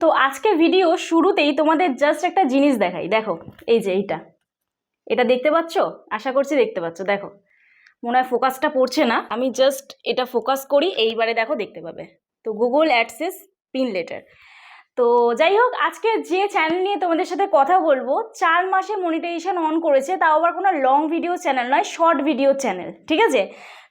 তো আজকে ভিডিও শুরুতেই তোমাদের জাস্ট একটা জিনিস দেখাই। দেখো, এই যে এইটা। এটা দেখতে পাচ্ছ? আশা করছি দেখতে পাচ্ছ। দেখো, মনে হয় ফোকাসটা পড়ছে না। আমি জাস্ট এটা ফোকাস করি, এইবারে দেখো দেখতে পাবে। তো গুগল অ্যাডসেস পিন লেটার তো যাই হোক, আজকে যে চ্যানেল নিয়ে তোমাদের সাথে কথা বলব, চার মাসে মনিটাইজেশন অন করেছে, তাও আবার কোনো লং ভিডিও চ্যানেল নয় শর্ট ভিডিও চ্যানেল ঠিক আছে?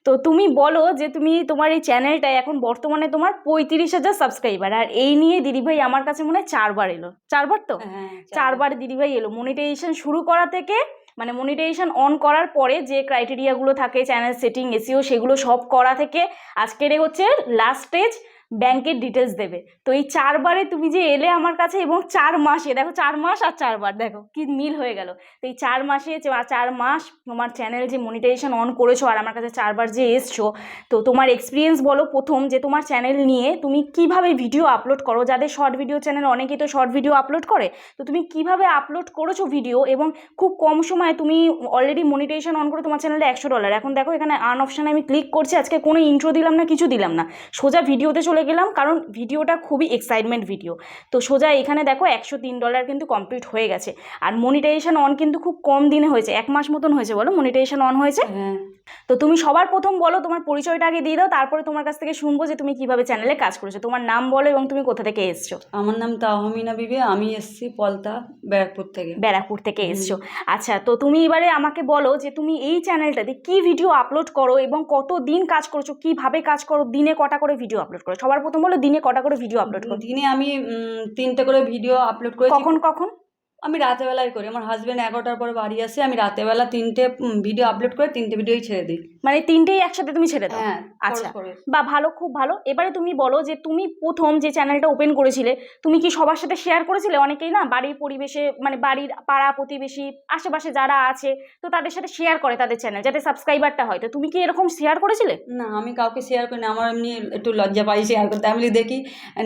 তো তুমি বলো যে তুমি তোমার এই চ্যানেলটায় এখন বর্তমানে তোমার পঁয়ত্রিশ হাজার সাবস্ক্রাইবার আর এই নিয়ে দিদিভাই আমার কাছে মনে হয় চারবার এলো। চারবার তো? হ্যাঁ চারবার। দিদিভাই এলো। মনিটাইজেশন শুরু করা থেকে মানে মনিটাইজেশন অন করার পরে যে ক্রাইটেরিয়াগুলো থাকে চ্যানেল সেটিং এসিও সেগুলো সব করা থেকে আজকের হচ্ছে লাস্ট স্টেজ ব্যাংকের ডিটেলস দেবে। তো এই চারবারে তুমি যে এলে আমার কাছে এবং চার মাসে, দেখো চার মাস আর চারবার, দেখো কি মিল হয়ে গেল। তো এই চার মাসে চার মাস তোমার চ্যানেল যে মনিটাইজেশন অন করেছ আর আমার কাছে চারবার যে এসছো, তো তোমার এক্সপিরিয়েন্স বলো প্রথম যে তোমার চ্যানেল নিয়ে তুমি কীভাবে ভিডিও আপলোড করো? যাদের শর্ট ভিডিও চ্যানেল অনেকেই তো শর্ট ভিডিও আপলোড করে। তো তুমি কীভাবে আপলোড করেছ ভিডিও এবং খুব কম সময়ে তুমি অলরেডি মনিটাইজেশন অন করে তোমার চ্যানেলে একশো ডলার এখন দেখো এখানে আর্ন অপশানে আমি ক্লিক করছি, আজকে কোনো ইন্ট্রো দিলাম না, কিছু দিলাম না। সোজা ভিডিওতে চলে গেলাম কারণ ভিডিওটা খুবই এক্সাইটমেন্ট ভিডিও তো সোজা এখানে দেখো একশো তিন ডলার কিন্তু কমপ্লিট হয়ে গেছে। আর মনিটাইজেশন অন কিন্তু খুব কম দিনে হয়েছে এক মাস মতন হয়েছে বলো মনিটাইজেশন অন হয়েছে। হ্যাঁ। তো তুমি সবার প্রথম বলো তোমার পরিচয়টা আগে দিয়ে দাও তারপরে তোমার কাছ থেকে শুনব যে তুমি কীভাবে চ্যানেলে কাজ করেছ। তোমার নাম বলো এবং তুমি কোথা থেকে এসছো। আমার নাম তাহমিনা বিবি আমি এসছি পলতা ব্যারাকপুর থেকে। ব্যারাকপুর থেকে এসছো। আচ্ছা তো তুমি এবারে আমাকে বলো যে তুমি এই চ্যানেলটাতে কি ভিডিও আপলোড করো এবং কত দিন কাজ করছ কীভাবে কাজ করো দিনে কটা করে ভিডিও আপলোড করো? সবার প্রথম বলো দিনে কটা করে ভিডিও আপলোড করো? দিনে আমি তিনটে করে ভিডিও আপলোড করি কখন কখন? আমি রাতেবেলায় করি। আমার হাজব্যান্ড এগারোটার পর বাড়ি আসে আমি রাতেবেলা তিনটে ভিডিও আপলোড করে তিনটে ভিডিওই ছেড়ে দিই। মানে তিনটেই একসাথে তুমি ছেড়ে দাও? হ্যাঁ আচ্ছা। বা ভালো খুব ভালো। এবারে তুমি বলো যে তুমি প্রথম যে চ্যানেলটা ওপেন করেছিলে তুমি কি সবার সাথে শেয়ার করেছিলে? অনেকেই না বাড়ির পরিবেশে মানে বাড়ির পাড়া প্রতিবেশী আশেপাশে যারা আছে তো তাদের সাথে শেয়ার করে তাদের চ্যানেল যাতে সাবস্ক্রাইবারটা হয়। তো তুমি কি এরকম শেয়ার করেছিলে? না আমি কাউকে শেয়ার করি না। আমার এমনি একটু লজ্জা পাই শেয়ার করতে। আমি দেখি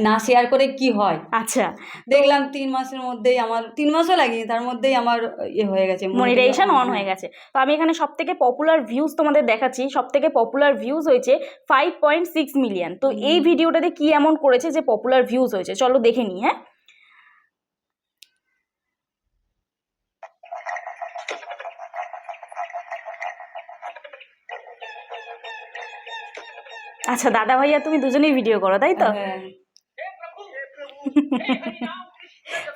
না শেয়ার করে কি হয়? আচ্ছা। দেখলাম তিন মাসের মধ্যেই আমার তিন মাসও লাগেনি তার মধ্যেই আমার ইয়ে হয়ে গেছে মনিটাইজেশন অন হয়ে গেছে। তো আমি এখানে সব থেকে পপুলার ভিউজ তোমাদের দেখাচ্ছি। সব থেকে পপুলার ভিউজ হয়েছে ফাইভ পয়েন্ট সিক্স মিলিয়ন তো এই ভিডিওটাতে কি এমন করেছে যে পপুলার ভিউজ হয়েছে? চলো দেখে নিই হ্যাঁ? আচ্ছা দাদা ভাইয়া তুমি দুজনেই ভিডিও করো তাই তো? হ্যাঁ।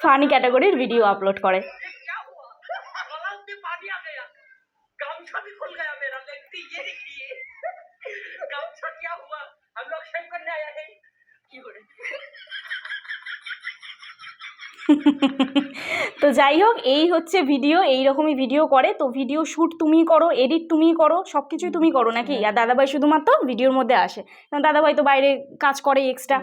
ফানি ক্যাটাগরির ভিডিও আপলোড করে। তো যাই হোক এই হচ্ছে ভিডিও এই রকমই ভিডিও করে। তো ভিডিও শ্যুট তুমি করো এডিট তুমি করো সব কিছুই তুমি করো নাকি? আর দাদাভাই শুধুমাত্র ভিডিওর মধ্যে আসে। কারণ দাদাভাই তো বাইরে কাজ করে এক্সট্রা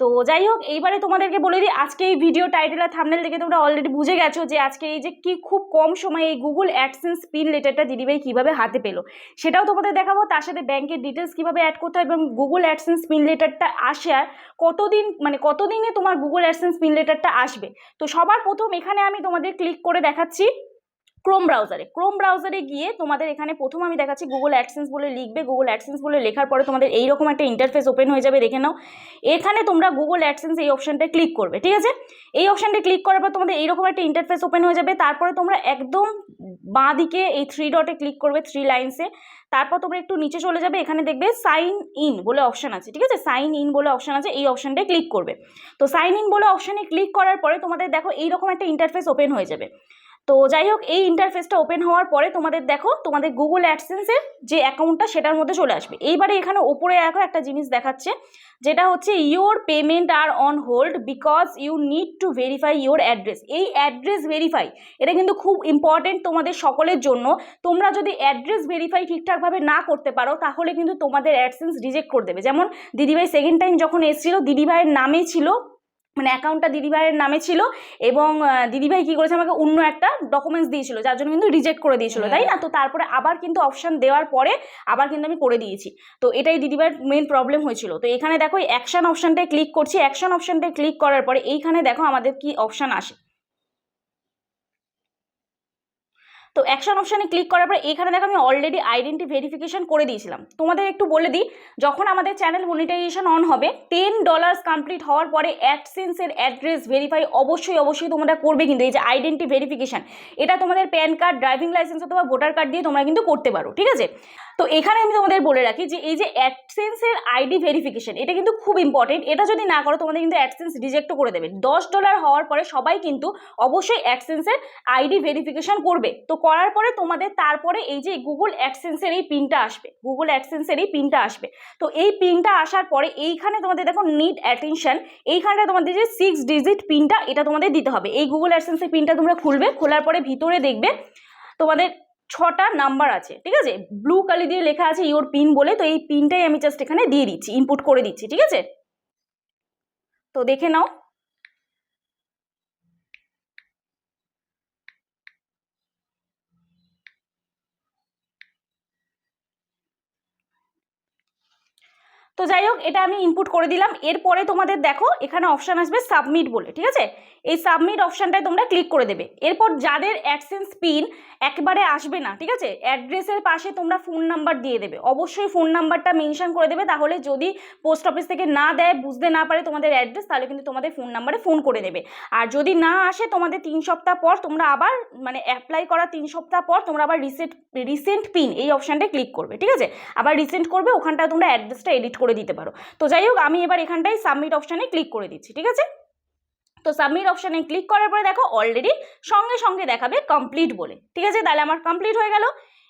তো যাই হোক এইবারে তোমাদেরকে বলে দিই আজকে এই ভিডিও টাইটেল আর থামনেল দেখে তোমরা অলরেডি বুঝে গেছো যে আজকে এই যে কি খুব কম সময়ে এই গুগল অ্যাডসেন্স পিন লেটারটা দিদিভাই কীভাবে হাতে পেল। সেটাও তোমাদের দেখাবো তার সাথে ব্যাংকের ডিটেলস কীভাবে অ্যাড করতে হয় এবং গুগল অ্যাডসেন্স পিন লেটারটা আসে আর কতদিন মানে কতদিনে তোমার গুগল অ্যাডসেন্স পিন লেটারটা আসবে। তো সবার প্রথম এখানে আমি তোমাদের ক্লিক করে দেখাচ্ছি। ক্রোম ব্রাউজারে ক্রোম ব্রাউজারে গিয়ে তোমাদের এখানে প্রথম আমি দেখাচ্ছি গুগল অ্যাডসেন্স বলে লিখবে। গুগল অ্যাডসেন্স বলে লেখার পরে তোমাদের এইরকম একটা ইন্টারফেস ওপেন হয়ে যাবে, দেখে নাও। এখানে তোমরা গুগল অ্যাডসেন্স এই অপশানটা ক্লিক করবে, ঠিক আছে? এই অপশানটা ক্লিক করার পর তোমাদের এইরকম একটা ইন্টারফেস ওপেন হয়ে যাবে। তারপরে তোমরা একদম বাঁ দিকে এই থ্রি ডটে ক্লিক করবে থ্রি লাইন্সে তারপর তোমরা একটু নিচে চলে যাবে, এখানে দেখবে সাইন ইন বলে অপশান আছে, ঠিক আছে? সাইন ইন বলে অপশান আছে, এই অপশানটায় ক্লিক করবে। তো সাইন ইন বলে অপশানে ক্লিক করার পরে তোমাদের দেখো এইরকম একটা ইন্টারফেস ওপেন হয়ে যাবে। তো যাই হোক, এই ইন্টারফেসটা ওপেন হওয়ার পরে তোমাদের দেখো, তোমাদের গুগল অ্যাডসেন্সের যে অ্যাকাউন্টটা সেটার মধ্যে চলে আসবে। এইবারে এখানে ওপরে দেখো একটা জিনিস দেখাচ্ছে, যেটা হচ্ছে your payment are on hold because you need to verify your address এই অ্যাড্রেস ভেরিফাই এটা কিন্তু খুব ইম্পর্টেন্ট তোমাদের সকলের জন্য। তোমরা যদি অ্যাড্রেস ভেরিফাই ঠিকঠাকভাবে না করতে পারো, তাহলে কিন্তু তোমাদের অ্যাডসেন্স রিজেক্ট করে দেবে। যেমন দিদিভাই সেকেন্ড টাইম যখন এসেছিল, দিদিভাইয়ের নামে ছিল মানে অ্যাকাউন্টটা দিদিভাইয়ের নামে ছিল এবং দিদিভাই কী করেছে? আমাকে অন্য একটা ডকুমেন্টস দিয়েছিল যার জন্য কিন্তু রিজেক্ট করে দিয়েছিল তাই না? তো তারপরে আবার কিন্তু অপশান দেওয়ার পরে আবার কিন্তু আমি করে দিয়েছি। তো এটাই দিদিভাইয়ের মেন প্রবলেম হয়েছিল। তো এখানে দেখো অ্যাকশন অপশানটায় ক্লিক করছি। অ্যাকশন অপশানটায় ক্লিক করার পরে এইখানে দেখো আমাদের কি অপশান আসে। তো অ্যাকশন অপশানে ক্লিক করার পর এখানে দেখো আমি অলরেডি আইডেন্টি ভেরিফিকেশন করে দিয়েছিলাম। তোমাদের একটু বলে দিই, যখন আমাদের চ্যানেল মনিটাইজেশন অন হবে টেন ডলার্স কমপ্লিট হওয়ার পরে অ্যাডসেন্সের অ্যাড্রেস ভেরিফাই অবশ্যই অবশ্যই তোমরা করবে কিন্তু, এই যে আইডেন্টি ভেরিফিকেশন এটা তোমাদের প্যান কার্ড ড্রাইভিং লাইসেন্স অথবা ভোটার কার্ড দিয়ে তোমরা কিন্তু করতে পারো, ঠিক আছে? তো এখানে আমি তোমাদের বলে রাখি যে এই যে অ্যাডসেন্সের আইডি ভেরিফিকেশন এটা কিন্তু খুব ইম্পর্টেন্ট এটা যদি না করো, তোমাদের কিন্তু অ্যাডসেন্স রিজেক্টও করে দেবে। দশ ডলার হওয়ার পরে সবাই কিন্তু অবশ্যই অ্যাডসেন্সের আইডি ভেরিফিকেশন করবে। তো করার পরে তোমাদের তারপরে এই যে গুগল অ্যাডসেন্সের এই পিনটা আসবে। গুগল অ্যাডসেন্সের এই পিনটা আসবে। তো এই পিনটা আসার পরে এইখানে তোমাদের দেখো নিড অ্যাটেনশন এইখানটা তোমাদের যে সিক্স ডিজিট পিনটা, এটা তোমাদের দিতে হবে। এই গুগল অ্যাডসেন্সের পিনটা তোমরা খুলবে, খোলার পরে ভিতরে দেখবে তোমাদের ছটা নাম্বার আছে, ঠিক আছে? ব্লু কালি দিয়ে লেখা আছে ইওর পিন বলে, তো এই পিনটাই আমি জাস্ট এখানে দিয়ে দিচ্ছি ইনপুট করে দিচ্ছি, ঠিক আছে? তো দেখে নাও। তো যাই হোক, এটা আমি ইনপুট করে দিলাম। এরপরে তোমাদের দেখো, এখানে অপশান আসবে সাবমিট বলে, ঠিক আছে? এই সাবমিট অপশানটায় তোমরা ক্লিক করে দেবে। এরপর যাদের অ্যাডসেন্স পিন একবারে আসবে না, ঠিক আছে? অ্যাড্রেসের পাশে তোমরা ফোন নাম্বার দিয়ে দেবে। অবশ্যই ফোন নাম্বারটা মেনশন করে দেবে, তাহলে যদি পোস্ট অফিস থেকে না দেয়, বুঝতে না পারে তোমাদের অ্যাড্রেস তাহলে কিন্তু তোমাদের ফোন নাম্বারে ফোন করে দেবে। আর যদি না আসে, তোমাদের তিন সপ্তাহ পর তোমরা আবার মানে অ্যাপ্লাই করা তিন সপ্তাহ পর তোমরা আবার রিসেন্ট রিসেন্ট পিন এই অপশানটায় ক্লিক করবে, ঠিক আছে? আবার রিসেন্ট করবে, ওখানটায় তোমরা অ্যাড্রেসটা এডিট করে দিতে পারো। তো যাই হোক, আমি এবার এখানটায় সাবমিট অপশানে ক্লিক করে দিচ্ছি, ঠিক আছে? তো সাবমিট অপশানে ক্লিক করার পরে দেখো অলরেডি সঙ্গে সঙ্গে দেখাবে কমপ্লিট বলে। ঠিক আছে? তাহলে আমার কমপ্লিট হয়ে গেল।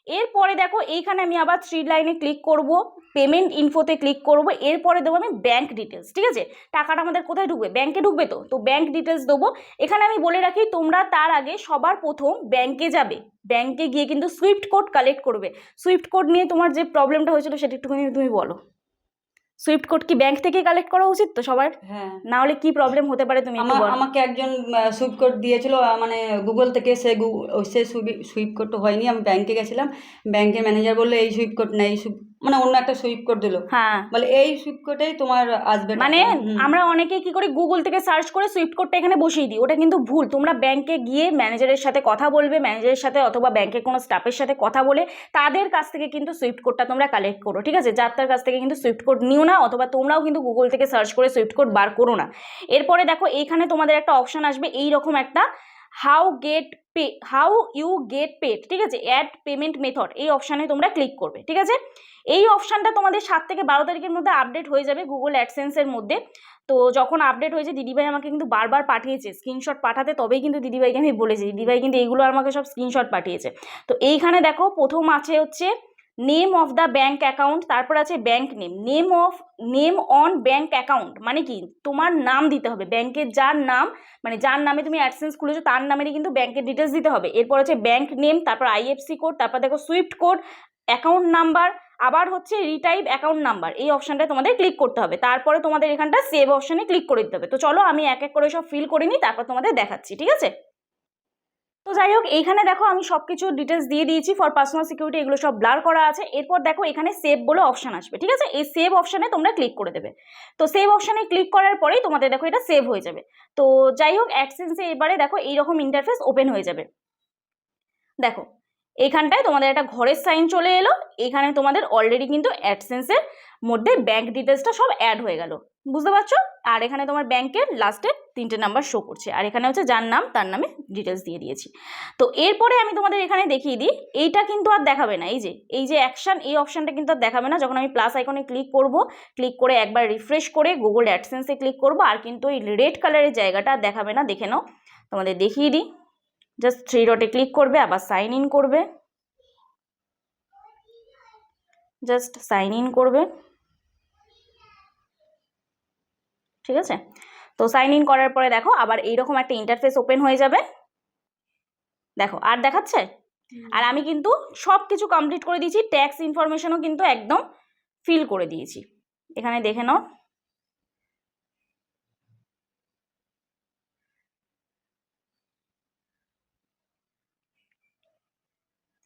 এরপরে দেখো এইখানে আমি আবার থ্রি লাইনে ক্লিক করব পেমেন্ট ইনফোতে ক্লিক করব, এরপরে দেবো আমি ব্যাঙ্ক ডিটেলস ঠিক আছে? টাকাটা আমাদের কোথায় ঢুকবে? ব্যাঙ্কে ঢুকবে তো? তো ব্যাঙ্ক ডিটেলস দেবো। এখানে আমি বলে রাখি, তোমরা তার আগে সবার প্রথম ব্যাঙ্কে যাবে। ব্যাঙ্কে গিয়ে কিন্তু সুইফট কোড কালেক্ট করবে। সুইফট কোড নিয়ে তোমার যে প্রবলেমটা হয়েছিল সেটা একটুখানি তুমি বলো। সুইফট কোড কি ব্যাংক থেকে কালেক্ট করা উচিত তো সবার? হ্যাঁ। না হলে কি প্রবলেম হতে পারে তুমি আমার আমাকে একজন সুইফট কোড দিয়েছিল মানে গুগল থেকে সে গু- সে সুইফট কোডটা হয়নি আমি ব্যাংকে গেছিলাম। ব্যাংকের ম্যানেজার বলল এই সুইফট কোড নেই এই সুইপ মানে অন্য একটা সুইপ কোড দিল। হ্যাঁ। বলে এই সুইপ কোডেই তোমার আসবে মানে আমরা অনেকে কি করি গুগল থেকে সার্চ করে সুইফট কোডটা এখানে বসিয়ে দিই। ওটা কিন্তু ভুল। তোমরা ব্যাংকে গিয়ে ম্যানেজারের সাথে কথা বলবে ম্যানেজারের সাথে অথবা ব্যাংকের কোনো স্টাফের সাথে কথা বলে তাদের কাছ থেকে কিন্তু সুইফট কোডটা তোমরা কালেক্ট করো ঠিক আছে? যার তার কাছ থেকে কিন্তু সুইফট কোড নিও না অথবা তোমরাও কিন্তু গুগল থেকে সার্চ করে সুইফট কোড বার করো না। এরপরে দেখো এইখানে তোমাদের একটা অপশন আসবে এই রকম একটা how get pay how you get paid ঠিক আছে? অ্যাড পেমেন্ট মেথড এই অপশানে তোমরা ক্লিক করবে, ঠিক আছে? এই অপশানটা তোমাদের সাত থেকে বারো তারিখের মধ্যে আপডেট হয়ে যাবে গুগল অ্যাডসেন্সের মধ্যে। তো যখন আপডেট হয়েছে, দিদিভাই আমাকে কিন্তু বারবার পাঠিয়েছে স্ক্রিনশট পাঠাতে তবেই কিন্তু দিদিভাইকে আমি বলেছি। দিদিভাই কিন্তু এইগুলো আমাকে সব স্ক্রিনশট পাঠিয়েছে। তো এইখানে দেখো, প্রথম আছে হচ্ছে name of the bank account তারপর আছে bank name name of name on bank account মানে কি? তোমার নাম দিতে হবে ব্যাংকের যার নাম মানে যার নামে তুমি অ্যাডসেন্স খুলেছো, তার নামেরই কিন্তু ব্যাংকের ডিটেলস দিতে হবে। এরপর হচ্ছে ব্যাঙ্ক নেম তারপর আইএফসি কোড তারপর দেখো সুইফট কোড অ্যাকাউন্ট নাম্বার আবার হচ্ছে রিটাইপ অ্যাকাউন্ট নাম্বার এই অপশানটায় তোমাদের ক্লিক করতে হবে। তারপরে তোমাদের এখানটা সেভ অপশানে ক্লিক করে দিতে হবে। তো চলো আমি এক এক করে সব ফিল করে নিই, তারপর তোমাদের দেখাচ্ছি, ঠিক আছে? তো যাই হোক, এইখানে দেখো আমি সব কিছু ডিটেলস দিয়ে দিয়েছি ফর পার্সোনাল সিকিউরিটি এগুলো সব ব্লার করা আছে। এরপর দেখো এখানে সেভ বলে অপশান আসবে, ঠিক আছে? এই সেভ অপশানে তোমরা ক্লিক করে দেবে। তো সেভ অপশানে ক্লিক করার পরেই তোমাদের দেখো এটা সেভ হয়ে যাবে। তো যাই হোক অ্যাডসেন্সে এবারে দেখো এইরকম ইন্টারফেস ওপেন হয়ে যাবে। দেখো, এইখানটায় তোমাদের একটা ঘরের সাইন চলে এলো। এখানে তোমাদের অলরেডি কিন্তু অ্যাডসেন্সের মধ্যে ব্যাঙ্ক ডিটেলসটা সব অ্যাড হয়ে গেল। বুঝতে পারছ? আর এখানে তোমার ব্যাংকের লাস্টের তিনটে নাম্বার শো করছে। আর এখানে হচ্ছে যার নাম, তার নামে ডিটেলস দিয়ে দিয়েছি। তো এরপরে আমি তোমাদের এখানে দেখিয়ে দিই, এইটা কিন্তু আর দেখাবে না। এই যে এই যে অ্যাকশন এই অপশানটা কিন্তু আর দেখাবে না। যখন আমি প্লাস আইকনে ক্লিক করব ক্লিক করে একবার রিফ্রেশ করে গুগল অ্যাডসেন্সে ক্লিক করব, আর কিন্তু এই রেড কালারের জায়গাটা আর দেখাবে না। দেখে নাও, তোমাদের দেখিয়ে দিই। জাস্ট থ্রি ডটে ক্লিক করবে, আবার সাইন ইন করবে। জাস্ট সাইন ইন করবে। ঠিক আছে? তো সাইন ইন করার পরে দেখো আবার এইরকম একটা ইন্টারফেস ওপেন হয়ে যাবে। দেখো আর দেখাচ্ছে? আর আমি কিন্তু সব কিছু কমপ্লিট করে দিয়েছি ট্যাক্স ইনফরমেশনও কিন্তু একদম ফিল করে দিয়েছি। এখানে দেখে নাও।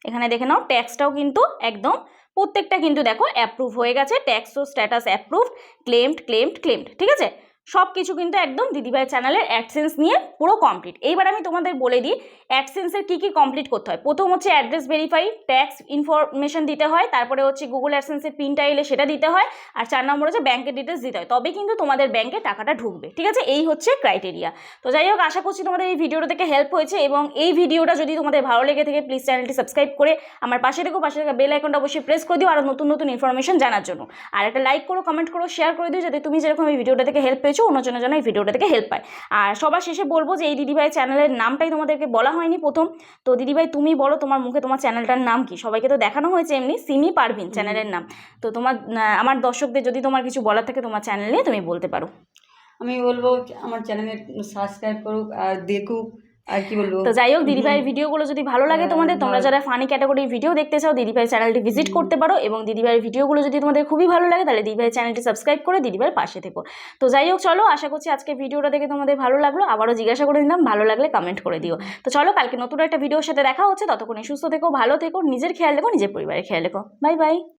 এখানে দেখে নাও ট্যাক্সটাও কিন্তু একদম প্রত্যেকটা কিন্তু দেখো অ্যাপ্রুভ হয়ে গেছে ট্যাক্স ও status approve claimed claimed claimed ঠিক আছে? সব কিছু কিন্তু একদম দিদিভাইয়ের চ্যানেলের অ্যাডসেন্স নিয়ে পুরো কমপ্লিট এইবার আমি তোমাদের বলে দিই অ্যাডসেন্সের কী কী কমপ্লিট করতে হয়। প্রথম হচ্ছে অ্যাড্রেস ভেরিফাই ট্যাক্স ইনফরমেশন দিতে হয়, তারপরে হচ্ছে গুগল অ্যাডসেন্সের পিনটা এলে সেটা দিতে হয়, আর চার নম্বর হচ্ছে ব্যাঙ্কের ডিটেলস দিতে হয়। তবে কিন্তু তোমাদের ব্যাঙ্কে টাকাটা ঢুকবে, ঠিক আছে? এই হচ্ছে ক্রাইটেরিয়া তো যাই হোক, আশা করছি তোমাদের এই ভিডিওটা থেকে হেল্প হয়েছে, এবং এই ভিডিওটা যদি তোমাদের ভালো লেগে থাকে প্লিজ চ্যানেলটি সাবস্ক্রাইব করে আমার পাশে থেকো, পাশে থাকা বেল আইকনটা অবশ্যই প্রেস করে দিও আরও নতুন নতুন ইনফরমেশন জানার জন্য। আর একটা লাইক করো কমেন্ট করো শেয়ার করে দিও, যাতে তুমি যেরকম এই ভিডিওটা থেকে হেল্প পেয়েছ অন্যজনের জন্য এই ভিডিওটা থেকে হেল্প পায়। আর সবার শেষে বলব যে এই দিদিভাই চ্যানেলের নামটাই তোমাদেরকে বলা হয়নি প্রথম। তো দিদিভাই তুমি বলো তোমার মুখে তোমার চ্যানেলটার নাম কি? সবাইকে তো দেখানো হয়েছে এমনি সিমি পারভিন চ্যানেলের নাম। তো তোমার আমার দর্শকদের যদি তোমার কিছু বলার থাকে তোমার চ্যানেল নিয়ে তুমি বলতে পারো। আমি বলব আমার চ্যানেলে সাবস্ক্রাইব করুক আর দেখুক। আর কি বলব? তো যাই হোক দিদিভাইয়ের ভিডিওগুলো যদি ভালো লাগে হ্যাঁ, তোমাদের তোমরা যারা ফানি ক্যাটাগরির ভিডিও দেখতে চাও দিদিভাই চ্যানেলটি ভিজিট করতে পারো এবং দিদিভাইয়ের ভিডিওগুলো যদি তোমাদের খুবই ভালো লাগে তাহলে দিদিভাই চ্যানেলটি সাবস্ক্রাইব করে দিদিভাইয়ের পাশে থেকো। তো যাই হোক চলো আশা করছি আজকে ভিডিওটা দেখে তোমাদের ভালো লাগল। আবারও জিজ্ঞাসা করে নিলাম ভালো লাগলে কমেন্ট করে দিও। তো চলো কালকে নতুন একটা ভিডিওর সাথে দেখা হচ্ছে ততক্ষণে সুস্থ থেকো ভালো থেকো নিজের খেয়াল রেখো নিজের পরিবারের খেয়াল রেখো। Bye bye